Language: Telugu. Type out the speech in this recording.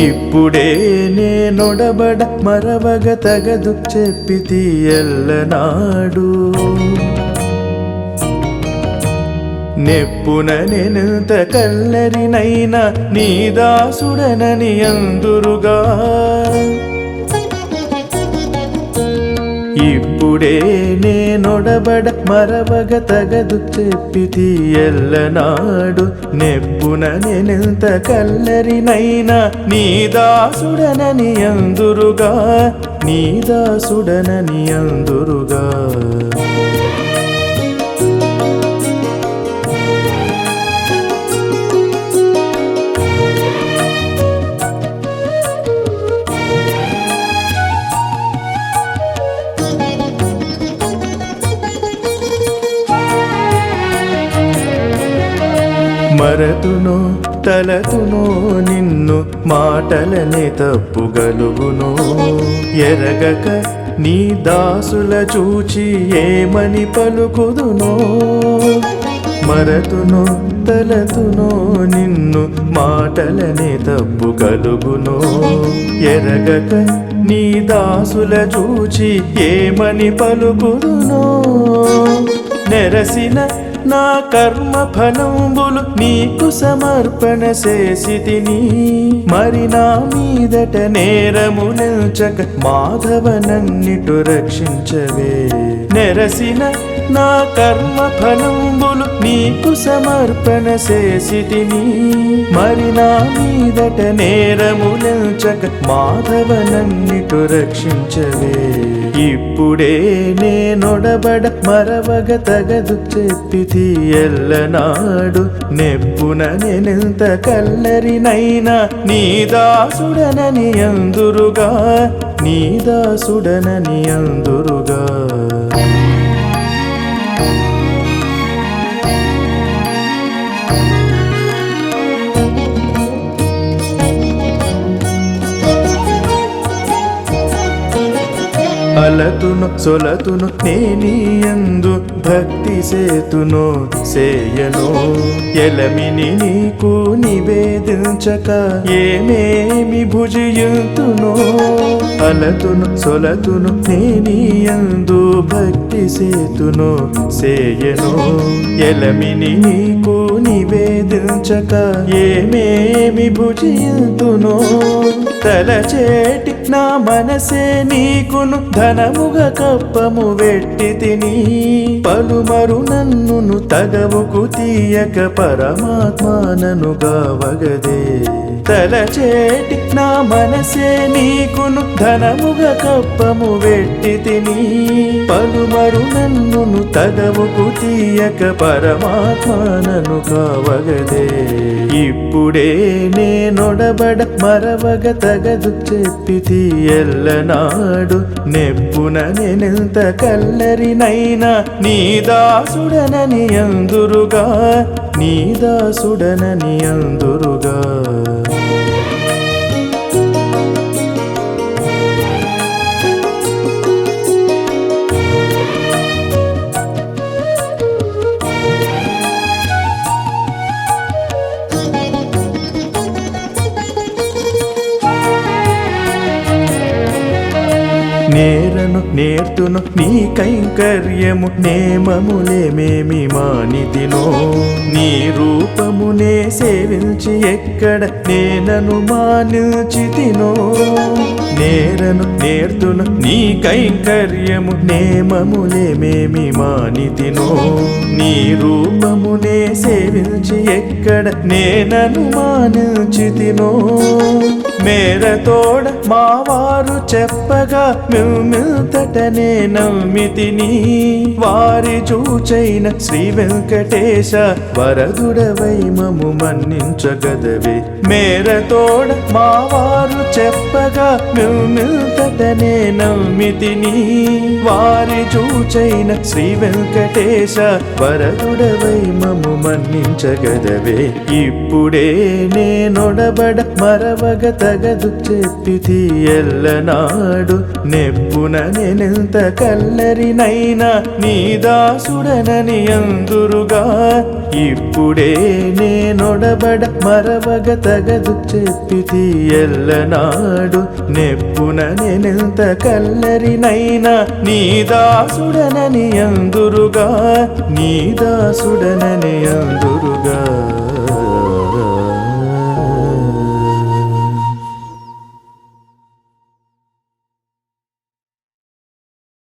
ఇప్పుడే నేనొడబడ మరవగ తగదు చెప్పి తీయల్లనాడు నెప్పున నెనంత కల్లరినైనా నీ దాసుడనని అందురుగా. ఇప్పుడే నేనొడబడ మరవగ తగదు చెప్పి ఎల్లనాడు నెప్పున నేనెంత కల్లరినైనా నీ దాసుడనని అందురుగా. నీ దాసుడనని అందురుగా. మరతును తలతును నిన్ను మాటలనే తప్పుగలుగును. ఎరగక నీ దాసుల చూచి ఏమని పలుకుదునో? మరతును తలతును నిన్ను మాటలనే తప్పుగలుగును. ఎరగక నీ దాసుల చూచి ఏమని పలుకుదునో? నెరసిన నా కర్మ ఫలంబులు నీకు సమర్పణ చేసి మరి నా మీదట నేరము నిల్చక మాధవనన్నిటు రక్షించవే. నెరసిన నా కర్మ ఫలంబులు నీకు సమర్పణ చేసి తిని మరి నా మీదట నేరము నిల్చక మాధవనన్నిటు రక్షించవే. ఇప్పుడే నేనొడబడ మరవగ తగదు చెప్పి చెప్పితి ఎల్లనాడు నెప్పున నేనెంత కల్లరినైనా నీ దాసుడనని అందురుగా నీ దాసుడనని అందురుగా. అలతును సొలతును నేనియందు భక్తి సేతును సేయను. ఎలమిని నీకు నివేదించక ఏమేమి భుజియుతును? అలతును సొలతును నేనియందు భక్తి సేతును సేయను. ఎలమిని నీకు నివేదించక ఏమేమి భుజియుతును? తలచేటి నా మనసే నీకును ధనముగ కప్పము వెట్టి తిని పలుమరు నన్నును తగవుకు తీయక పరమాత్మానను గావగదే. తలచేటి నా మనసే నీకును ధనముగ కప్పము వెట్టి తిని పలుమరు నన్నును తగవుకు తీయక పరమాత్మానను కావగదే ఇప్పుడే నేనొడబడ మరవగ తగదు చెప్పి చెప్పితి ఎల్లనాడు నెప్పున నేనెంత కల్లరినైనా నీ దాసుడనని అందురుగా నీ దాసుడనని అందురు నేరను నేర్తును నీ కైంకర్యము నేమములేమేమి మానిదినో. నీ రూపమునే సేవించి ఎక్కడ నేనను మానిచితినో. నేరను నేర్తును నీ కైంకర్యము నేమములేమేమి మానిదినో. నీ రూపమునే సేవించి ఎక్కడ నేనను మానిచితినో. తోడ మావారు చెప్పగా మిల్మిల్తటనే నమ్మితిని వారి చూచైన శ్రీ వెంకటేశ వరదుడవై మము మన్నించగదవే. మేరతోడ మావారు చెప్పగా మిల్మిల్తటనే నమ్మితిని వారి చూచైన శ్రీ వెంకటేశ వరదుడవై మము మన్నించగదవే. ఇప్పుడే నేనొడబడ మరవగ తగదు చెప్పితి ఎల్లనాడు నెప్పున నేనెంత కల్లరినైనా నీ దాసుడనని అందురుగా. ఇప్పుడే నేనొడబడ మరవగ తగదు చెప్పితి ఎల్లనాడు నెప్పున నేనెంత కల్లరినైనా నీ దాసుడనని అందురుగా. నీ దాసుడనని అందురుగా.